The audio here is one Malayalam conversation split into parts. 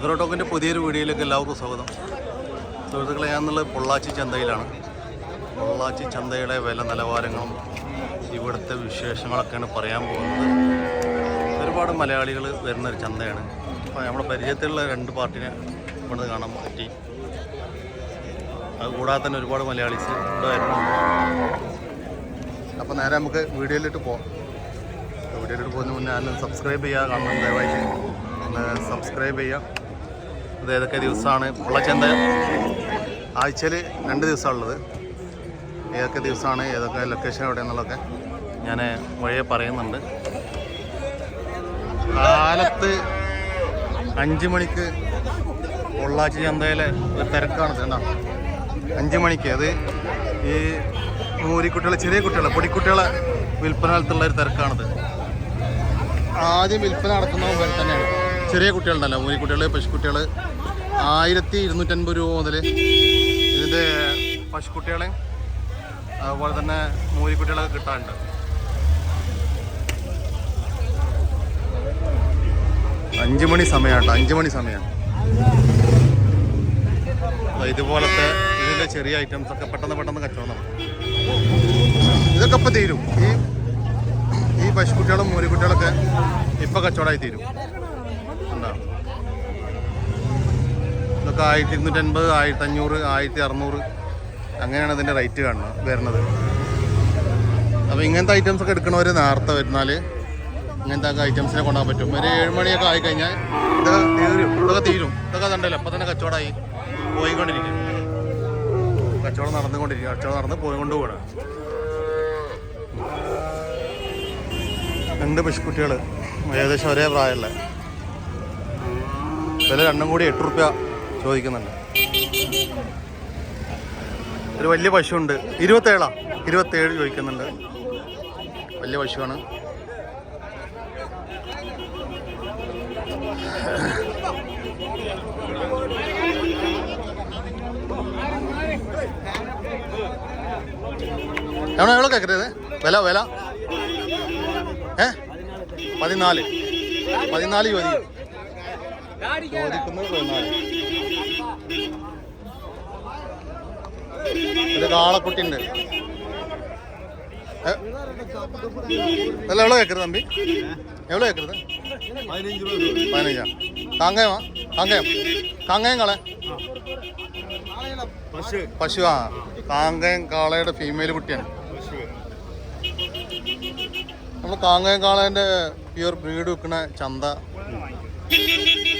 അഗ്രോടോക്കിന്റെ പുതിയൊരു വീഡിയോയിലേക്ക് എല്ലാവർക്കും സ്വാഗതം. സുഹൃത്തുക്കളെ ഞാൻ എന്നുള്ളത് പൊള്ളാച്ചി ചന്തയിലാണ്. പൊള്ളാച്ചി ചന്തയുടെ വില നിലവാരങ്ങളും ഇവിടുത്തെ വിശേഷങ്ങളൊക്കെയാണ് പറയാൻ പോകുന്നത്. ഒരുപാട് മലയാളികൾ വരുന്നൊരു ചന്തയാണ്. അപ്പോൾ നമ്മുടെ പരിചയത്തിലുള്ള രണ്ട് പാർട്ടിനെ ഇവിടുന്ന് കാണാൻ പറ്റി. അതുകൂടാതെ തന്നെ ഒരുപാട് മലയാളീസ് ഇവിടെ വരുന്നുണ്ട്. അപ്പോൾ നേരെ നമുക്ക് വീഡിയോയിലിട്ട് പോകാം വീഡിയോയിലിട്ട് പോകുന്ന മുന്നേ ആരും സബ്സ്ക്രൈബ് ചെയ്യുക കാണണം. ദയവായിട്ട് സബ്സ്ക്രൈബ് ചെയ്യുക. ഇത് ഏതൊക്കെ ദിവസമാണ്? പൊള്ളച്ചന്ത ആഴ്ചയിൽ രണ്ട് ദിവസമുള്ളത് ഏതൊക്കെ ദിവസമാണ്? ഏതൊക്കെ ലൊക്കേഷൻ എവിടെയെന്നുള്ളതൊക്കെ ഞാൻ വഴിയെ പറയുന്നുണ്ട്. കാലത്ത് അഞ്ച് മണിക്ക് പൊള്ളാച്ചി ചന്തയിലെ ഒരു തിരക്കാണ് എന്താ അഞ്ച് മണിക്ക്. അത് ഈ മൂരിക്കുട്ടികളെ ചെറിയ കുട്ടികളെ പൊടിക്കുട്ടികളെ വിൽപ്പന കാലത്തുള്ള ഒരു തിരക്കാണിത്. ആദ്യം വിൽപ്പന നടക്കുന്ന പോലെ തന്നെയാണ്. ചെറിയ കുട്ടികളുണ്ടല്ലോ മൂലിക്കുട്ടികൾ പശുക്കുട്ടികൾ ആയിരത്തി ഇരുന്നൂറ്റൻപത് രൂപ മുതൽ ഇതിന്റെ പശുക്കുട്ടികളെ അതുപോലെ തന്നെ മൂലിക്കുട്ടികളൊക്കെ കിട്ടാറുണ്ട് അഞ്ച് മണി സമയമാണ് അഞ്ച് മണി സമയം. ഇതുപോലത്തെ ഇതിന്റെ ചെറിയ ഐറ്റംസ് ഒക്കെ പെട്ടെന്ന് പെട്ടെന്ന് കച്ചവടം നടക്കും. ഇതൊക്കെ ഇപ്പം തീരും. ഈ ഈ പശുക്കുട്ടികളും മൂരിക്കുട്ടികളൊക്കെ ഇപ്പം കച്ചവടമായി തീരും ഉണ്ടാവും ഇതൊക്കെ ആയിരത്തി ഇരുന്നൂറ്റൻപത് ആയിരത്തി അഞ്ഞൂറ് ആയിരത്തി അറുന്നൂറ് അങ്ങനെയാണ് ഇതിന്റെ റേറ്റ് കാണുന്നത് വരുന്നത്. അപ്പോൾ ഇങ്ങനത്തെ ഐറ്റംസ് ഒക്കെ എടുക്കണവർ നേരത്തെ വരുന്നാൽ ഇങ്ങനത്തെ ഒക്കെ ഐറ്റംസിനെ കൊണ്ടുപോകാൻ പറ്റും. ഒരു മണിയൊക്കെ ആയിക്കഴിഞ്ഞാൽ ഇതൊക്കെ തീരും ഇതൊക്കെ തീരും. ഇതൊക്കെ കണ്ടല്ലോ അപ്പം തന്നെ കച്ചവടമായി പോയിക്കൊണ്ടിരിക്കും. കച്ചവടം നടന്നുകൊണ്ടിരിക്കും കച്ചവടം നടന്ന് പോയിക്കൊണ്ട് പോകണം രണ്ട് പശുക്കുട്ടികൾ ഏകദേശം ഒരേ പ്രായമുള്ള. വില രണ്ടും കൂടി എട്ട് റുപ്യ. ചോദിക്കുന്നുണ്ട്. ഒരു വലിയ പശുണ്ട് ഇരുപത്തേഴാ? ഇരുപത്തേഴ് ചോദിക്കുന്നുണ്ട്. വലിയ പശുവാണ്. എവിടെ? എവിടെ കേൾക്കരുത് വില വില. ഏ? പതിനാല്. പതിനാല് ചോദിക്കും. ചോദിക്കുന്നത് പതിനാല്. ഒരു കാളക്കുട്ടി അല്ല എവിടെ കേക്കരുത് തമ്പി? എവിടെ കേക്കരുത്? പതിനഞ്ചാ. കാങ്കയമാ കാങ്കയം കാങ്കയം കാളെ. പശു ആ. കാങ്കയം കാളയുടെ ഫീമെയിൽ കുട്ടിയാണ്. നമ്മൾ കാങ്കയം കാളേന്റെ പ്യൂർ ബ്രീഡ് വെക്കുന്ന ചന്ത.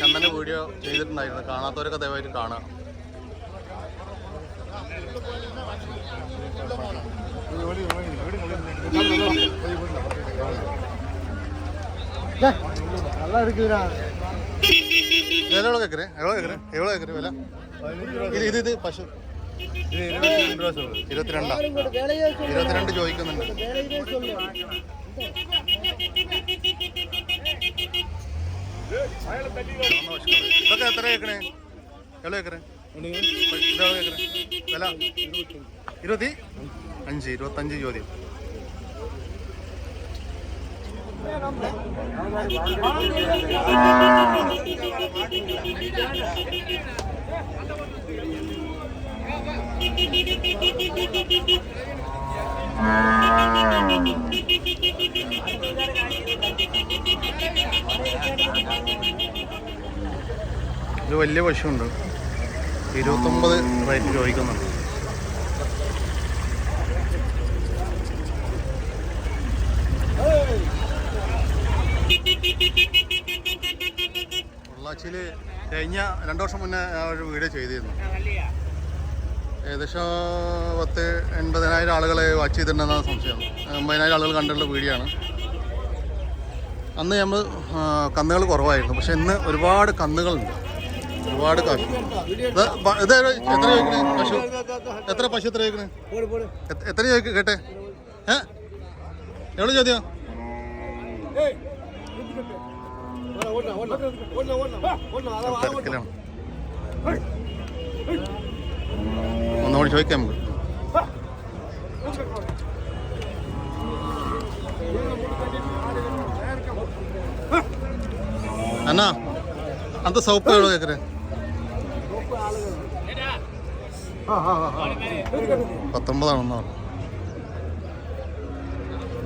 ചന്ദന്റെ വീഡിയോ ചെയ്തിട്ടുണ്ടായിരുന്നു. കാണാത്തവരൊക്കെ ദയവായിട്ട് நல்லா இருக்குதுடா விலை எவ்வளோ கேட்குறேன் எவ்வளோ கேட்குறேன் எவ்வளோ கேட்குறேன் விலை ഇത് ഇത് ഇത് പശു. ഇരുപത്തിരണ്ടാ. ഇരുപത്തിരണ്ട് ചോദിക്കുന്നുണ്ട്. ഇതൊക്കെ എത്ര കേൾക്കണേ എവിടെ കേൾക്കണേ ഇരുപത്തി അഞ്ച് ഇരുപത്തഞ്ച് ചോദ്യം. ഇത് വലിയ പശുവുണ്ട് ഇരുപത്തൊമ്പത് റേറ്റ് ചോദിക്കുന്നുണ്ട് പൊള്ളാച്ചിയിൽ കഴിഞ്ഞ രണ്ടു വർഷം മുന്നേ ഒരു വീഡിയോ ചെയ്തിരുന്നു. ഏകദേശം പത്ത് എൺപതിനായിരം ആളുകളെ വാച്ച് ചെയ്തിട്ടുണ്ടെന്നാണ് സംശയം. എൺപതിനായിരം ആളുകൾ കണ്ടിട്ടുള്ള വീഡിയോ ആണ് അന്ന് നമ്മൾ കന്നുകൾ കുറവായിരുന്നു. പക്ഷെ ഇന്ന് ഒരുപാട് കന്നുകളുണ്ട്. ഒരുപാട് കാശ് എത്ര പശു എത്ര പശു എത്ര ചോദിക്കണേ? എത്ര- ചോദിക്ക കേട്ടെ? ഏ? എവിടെ ചോദ്യം? ഒന്നുകൂടി ചോദിക്കാം നമുക്ക്. അണ്ണാ. അന്ത സോപ്പ് എവിടെ കേക്കറേ പത്തൊമ്പതാണെന്നോ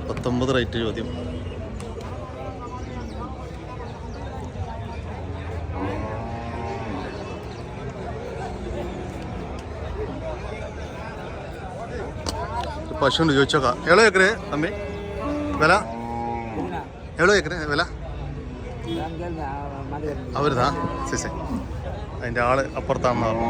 പത്തൊമ്പത് റേറ്റ് ചോദ്യം. പശുണ്ട് ചോദിച്ചോക്കാം. എവിടെ കേക്കറേ തമ്മി വില? എവിടെ കേക്കറേ വില? അവരുതാ? ശരി അതിന്റെ ആൾ അപ്പുറത്താണെന്ന് പറഞ്ഞു.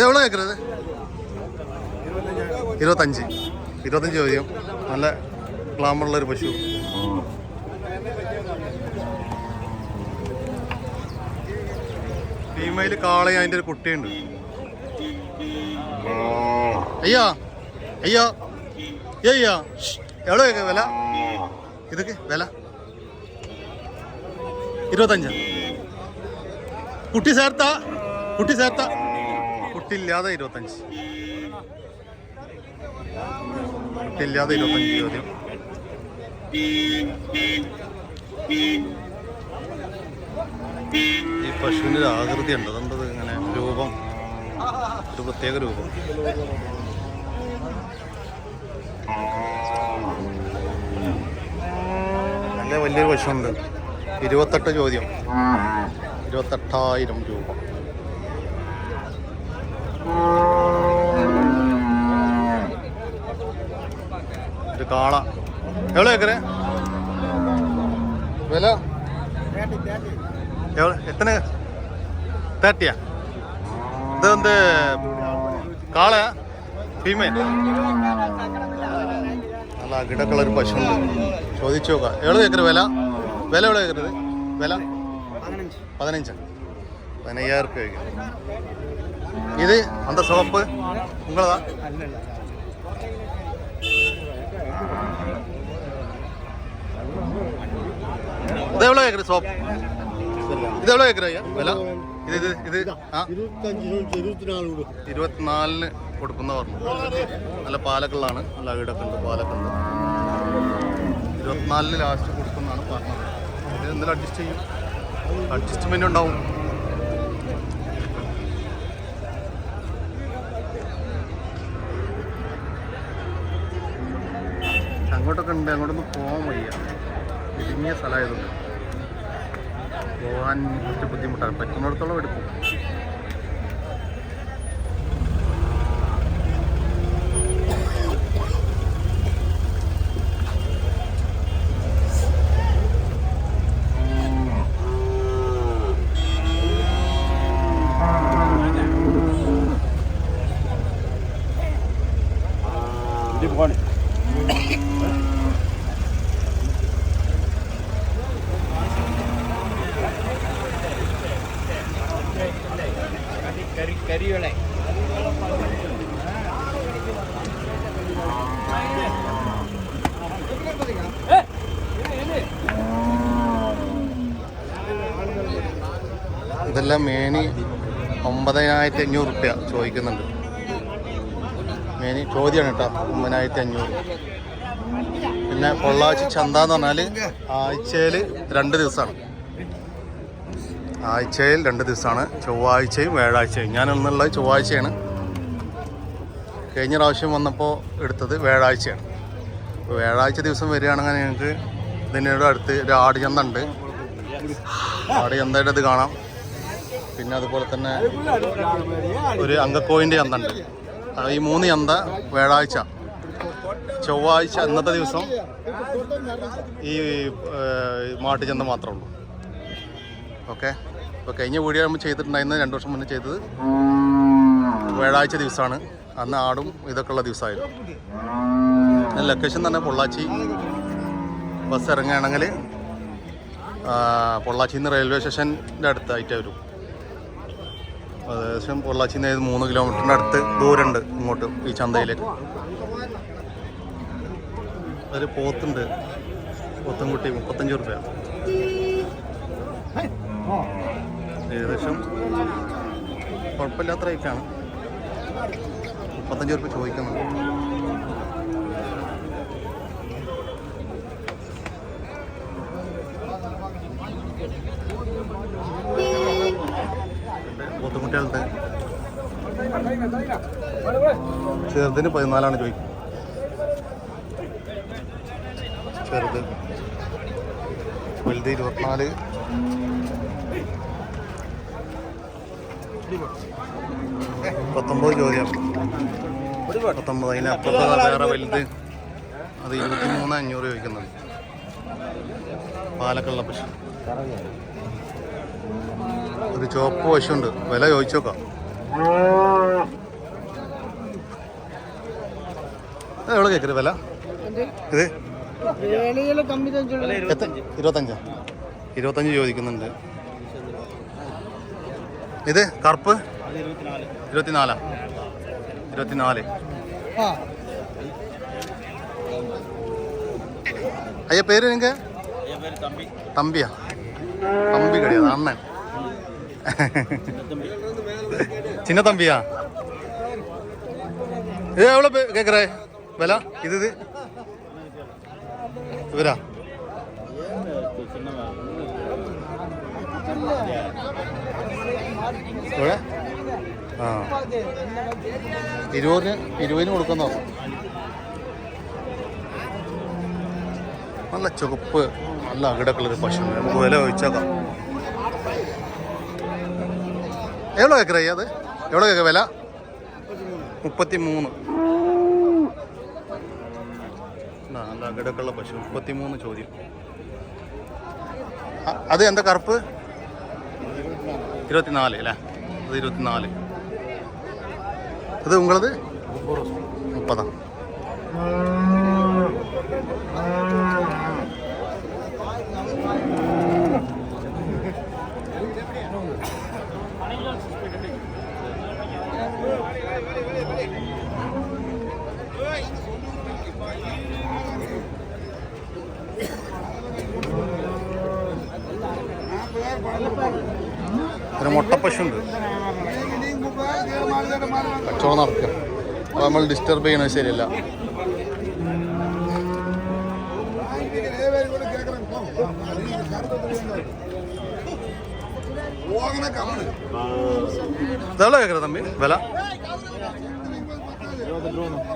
എവിടെ കേൾക്കുന്നത് ഇരുപത്തഞ്ച്. ഇരുപത്തഞ്ച് ചോദ്യം. നല്ല ക്ലാമുള്ളൊരു പശു. ഫീമെയിൽ കാളയും അതിന്റെ ഒരു കുട്ടിയുണ്ട്. അയ്യാ അയ്യോ. അയ്യോ എവിടെ കേൾക്കുക വില? ഇതൊക്കെ വില. ഇരുപത്തഞ്ച്. കുട്ടി ചേർത്ത കുട്ടി ചേർത്ത. കുട്ടിയില്ലാതെ ഇരുപത്തഞ്ച്. കുട്ടിയില്ലാതെ ഇരുപത്തഞ്ച് ചോദ്യം. ഈ പശുവിന്റെ ആകൃതി ഉണ്ട് അതെന്തത് ഇങ്ങനെ രൂപം. ഒരു പ്രത്യേക രൂപം നല്ല വലിയൊരു പശുണ്ട് ഇരുപത്തെട്ട് ചോദ്യം ഇരുപത്തെട്ടായിരം രൂപ ഒരു കാള എവിടെ ഏക്കറേ വില எவ்வளோ எத்தனை தேர்ட்டியா இது வந்து காளை ഫീമെയിൽ നല്ല അകിട കളർ പശുണ്ട്. ചോദിച്ചു നോക്കാം. എവിടെ കേൾക്കരുത് വില? വില എവിടെ കേൾക്കരുത് വില? പതിനഞ്ച്. പതിനയ്യായിരം റുപ്യ ഇത് അന്ത സോപ്പ് നിങ്ങളതാ? ഇത് എവിടെ കേൾക്കരുത് സോപ്പ് ഇത് എവിടെ കേൾക്കരുത് വില? ഇത് ഇത് ഇരുപത്തിനാലിന് കൊടുക്കുന്ന പറഞ്ഞു നല്ല പാലക്കുള്ളതാണ് നല്ല വീടൊക്കെ ഉണ്ട് പാലൊക്കെ ഉണ്ട് ഇരുപത്തിനാലിന് ലാസ്റ്റ് കൊടുക്കുന്നതാണ് പറഞ്ഞത്. ഇത് എന്തെങ്കിലും അഡ്ജസ്റ്റ് ചെയ്യും. അഡ്ജസ്റ്റ്മെന്റ് ഉണ്ടാവും. അങ്ങോട്ടൊക്കെ ഉണ്ട് അങ്ങോട്ടൊന്ന് പോകാൻ വയ്യ. ഇടുങ്ങിയ സ്ഥലമായതുകൊണ്ട്. പോകാൻ കുറച്ച് ബുദ്ധിമുട്ടാണ്. പറ്റുന്നിടത്തോളം എടുക്കും. ഇതെല്ലാം മേനി ഒമ്പതിനായിരത്തി അഞ്ഞൂറ് റുപ്യ ചോദിക്കുന്നുണ്ട്. മേനി ചോദ്യമാണ് കേട്ടോ ഒമ്പതിനായിരത്തി അഞ്ഞൂറ് പിന്നെ പൊള്ളാഴ്ച ചന്ത എന്ന് പറഞ്ഞാൽ ആഴ്ചയിൽ രണ്ട് ദിവസമാണ് ആഴ്ചയിൽ രണ്ട് ദിവസമാണ് ചൊവ്വാഴ്ചയും വ്യാഴാഴ്ചയും. ഞാൻ ഒന്നുള്ളത് ചൊവ്വാഴ്ചയാണ്. കഴിഞ്ഞ പ്രാവശ്യം വന്നപ്പോൾ എടുത്തത് വ്യാഴാഴ്ചയാണ്. അപ്പോൾ വ്യാഴാഴ്ച ദിവസം വരികയാണെങ്കിൽ ഞങ്ങൾക്ക് ഇതിനോട് അടുത്ത് ഒരു ആട് ഉണ്ട് ആട് ഇത് കാണാം. പിന്നെ അതുപോലെ തന്നെ ഒരു അങ്കക്കോയിന്റെ ആ, ഈ മൂന്ന് ചന്ത വ്യാഴാഴ്ച ചൊവ്വാഴ്ച ഇന്നത്തെ ദിവസം ഈ മാട്ടുചന്ത മാത്രമേ ഉള്ളൂ. ഓക്കെ? ഇപ്പോൾ കഴിഞ്ഞ വീഡിയോ നമ്മൾ ചെയ്തിട്ടുണ്ടായിരുന്നത് രണ്ട് വർഷം മുന്നേ ചെയ്തത്. വ്യാഴാഴ്ച ദിവസമാണ്. അന്ന് ആടും ഇതൊക്കെ ഉള്ള ദിവസമായിരുന്നു. ലൊക്കേഷൻ തന്നെ പൊള്ളാച്ചി ബസ് ഇറങ്ങുകയാണെങ്കിൽ പൊള്ളാച്ചിയിൽ നിന്ന് റെയിൽവേ സ്റ്റേഷന്റെ അടുത്തായിട്ട് വരും. ഏകദേശം പൊള്ളാച്ചിയിൽ നിന്ന് മൂന്ന് കിലോമീറ്ററിന്റെ അടുത്ത് ദൂരമുണ്ട് ഇങ്ങോട്ട് ഈ ചന്തയിലേക്ക്. ഒരു പോത്തുണ്ട്. പോത്തുംകുട്ടി മുപ്പത്തഞ്ച് റുപ്യ ഏകദേശം കുഴപ്പമില്ലാത്ത റേറ്റാണ് മുപ്പത്തഞ്ച് റുപ്യ ചോദിക്കുന്നുണ്ട്. പോത്തുകുട്ടികളുണ്ട് ചെറുതിന് പതിനാലാണ് ചോദിക്കും ചെറുത് വലുത് ഇരുപത്തിനാല്. പത്തൊമ്പത് ചോദ്യം പത്തൊമ്പത് അതിനപ്പുറത്ത് വേറെ വലുത് അത് ഇരുപത്തി മൂന്ന് അഞ്ഞൂറ് ചോദിക്കുന്നുണ്ട്. പാലക്കുള്ള പശു ഒരു ചുവപ്പ് പശുണ്ട് വില ചോദിച്ചോക്കാം എവിടെ കേൾക്കരുത് വില? ഇത്? ഇരുപത്തഞ്ചാ. ഇരുപത്തഞ്ച്? ചോദിക്കുന്നുണ്ട്. ഇത് കറുപ്പ്? ഇരുപത്തിനാലാ. ഇരുപത്തിനാല്? അയ്യ പേര് നിങ്ങൾക്ക് തമ്പിയാ? തമ്പി കടിയത് അണ്ണൻ. ചിന്ന തമ്പിയാ ഇത് എവിടെ കേക്കറേ? വില? ഇത് ഇത്? ഇവരാ? ഇവിടെ ആ. ഇരുപതിന് ഇരുപതിന് കൊടുക്കുന്നോ? നല്ല ചുവപ്പ് നല്ല അകിടക്കുള്ളൊരു പശു നമുക്ക് വില ചോദിച്ചേക്കാം. എവിടെ കേക്കറേ അത്? എവിടെ കേക്ക വില? മുപ്പത്തി മൂന്ന് നല്ല അകിടക്കുള്ള പശു മുപ്പത്തി മൂന്ന് ചോദ്യം അത് എന്താ കറുപ്പ്? ഇരുപത്തിനാല് അല്ലേ? അത് ഇരുപത്തിനാല്. അത് ഉള്ളത് മുപ്പതാ. മുട്ടപ്പശുണ്ട് കച്ചവടം നടക്കുക. അപ്പോൾ നമ്മൾ ഡിസ്റ്റർബ് ചെയ്യണത് ശരിയല്ല. ഇതാണോ കേൾക്കുന്നത് തമ്പി വില?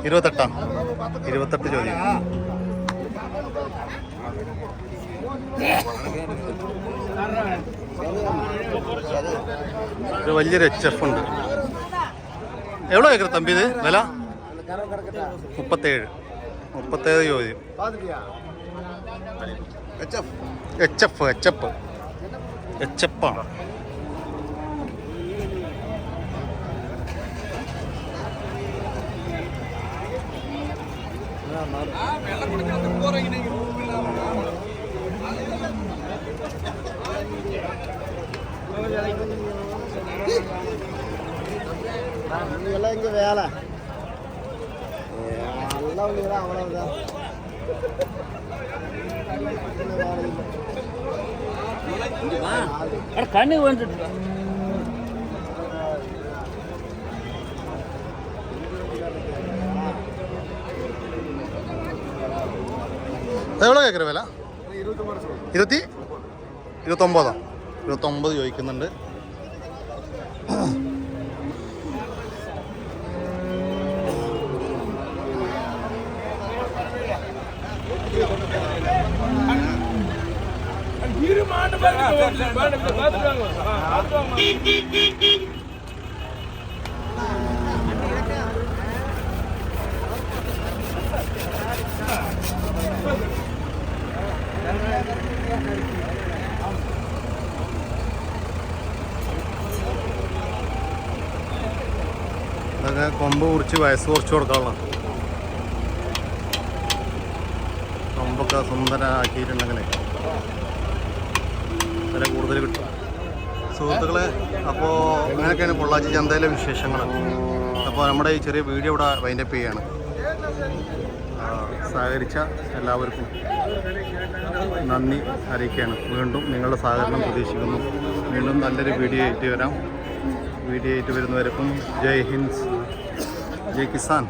ഇരുപത്തെട്ടാ. ഇരുപത്തെട്ട് ചോദ്യം. ഒരു വലിയൊരു എച്ച് എഫ് ഉണ്ട്. എവിടെ കേൾക്കുന്നത് തമ്പി ഇത്? വില? മുപ്പത്തേഴ്. മുപ്പത്തേഴ് ചോദ്യം. H F H F H F ആണ്? எல்லாம் இங்கே வேலை. எல்லாம் உங்களுக்கு அவ்வளோதான் கண்ணு வந்துட்டு எவ்வளோ கேட்குற வேலை? இருபத்தி? இருபத்தொம்போதா? ഇരുപത്തൊമ്പത് ചോദിക്കുന്നുണ്ട്. ഇതൊക്കെ കൊമ്പ് കുറിച്ച് വയസ്സ് കുറച്ച് കൊടുക്കാനുള്ള കൊമ്പൊക്കെ സുന്ദരമാക്കിയിട്ടുണ്ടെങ്കിലേ വില കൂടുതൽ കിട്ടും. സുഹൃത്തുക്കളെ അപ്പോൾ അങ്ങനെയൊക്കെയാണ് പൊള്ളാച്ചി ചന്തയിലെ വിശേഷങ്ങൾ. അപ്പോൾ നമ്മുടെ ഈ ചെറിയ വീഡിയോ ഇവിടെ വൈൻഡപ്പ് ചെയ്യാണ്. സഹകരിച്ച എല്ലാവർക്കും നന്ദി അറിയിക്കുകയാണ്. വീണ്ടും നിങ്ങളുടെ സഹകരണം പ്രതീക്ഷിക്കുന്നു. വീണ്ടും നല്ലൊരു വീഡിയോ ആയിട്ട് വരാം. വീഡിയോ ആയിട്ട് വരുന്നവർക്കും ജയ് ഹിന്ദ്. ജയ് കിസാൻ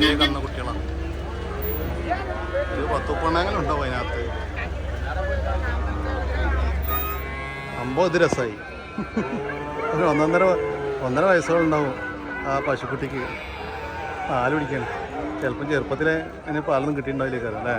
ഏ കന്ന കുട്ടികളാണ് ഒരു പത്ത് മുപ്പെണ്ണെങ്കിലും ഉണ്ടാവും അതിനകത്ത് രസമായി ഒരു ഒന്നൊന്നര ഒന്നര വയസ്സുകളുണ്ടാവും ആ പശുക്കുട്ടിക്ക്. പാൽ പിടിക്കണം ചിലപ്പം ചെറുപ്പത്തിലെ അതിന് പാലൊന്നും കിട്ടിയിട്ടുണ്ടാവില്ലേ കാരണം അല്ലേ?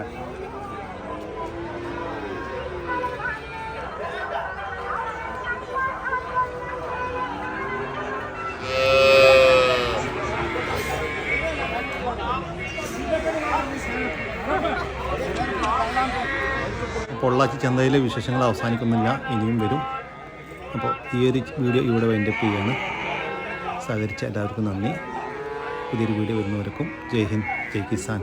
പൊള്ളാച്ചി ചന്തയിലെ വിശേഷങ്ങൾ അവസാനിക്കുന്നില്ല. ഇനിയും വരും. അപ്പോൾ ഈ ഒരു വീഡിയോ ഇവിടെ വൈൻഡപ്പ് ചെയ്യുകയാണ് സഹകരിച്ച എല്ലാവർക്കും നന്ദി. പുതിയൊരു വീഡിയോ വരുന്നവർക്കും ജയ് ഹിന്ദ് ജയ് കിസാൻ.